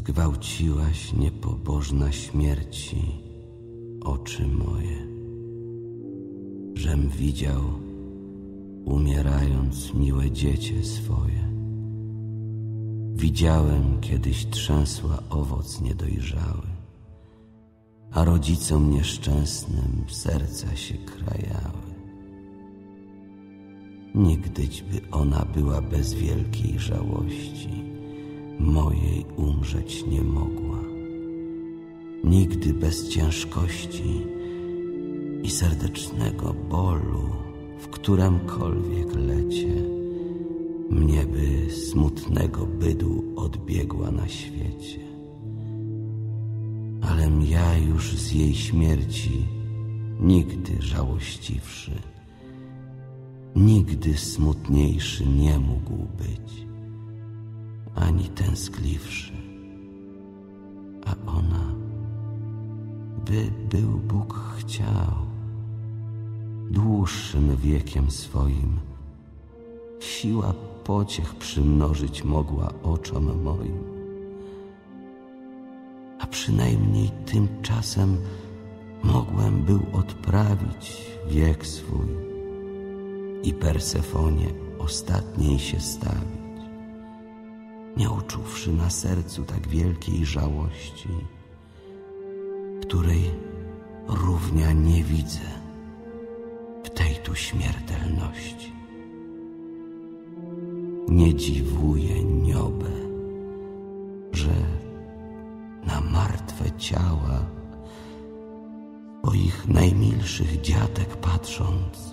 Zgwałciłaś niepobożna śmierci oczy moje, żem widział, umierając miłe dziecię swoje. Widziałem kiedyś trzęsła owoc niedojrzały, a rodzicom nieszczęsnym serca się krajały. Nigdyćby ona była bez wielkiej żałości, mojej umrzeć nie mogła. Nigdy bez ciężkości i serdecznego bólu, w któremkolwiek lecie, mnie by smutnego bydu odbiegła na świecie. Alem ja już z jej śmierci nigdy żałościwszy, nigdy smutniejszy nie mógł być, ani tęskliwszy. A ona, by był Bóg chciał, dłuższym wiekiem swoim, siła pociech przymnożyć mogła oczom moim. A przynajmniej tymczasem mogłem był odprawić wiek swój i Persefonie ostatniej się stawić, nie uczuwszy na sercu tak wielkiej żałości, której równia nie widzę w tej tu śmiertelności. Nie dziwuje niobę, że na martwe ciała swoich najmilszych dziatek patrząc,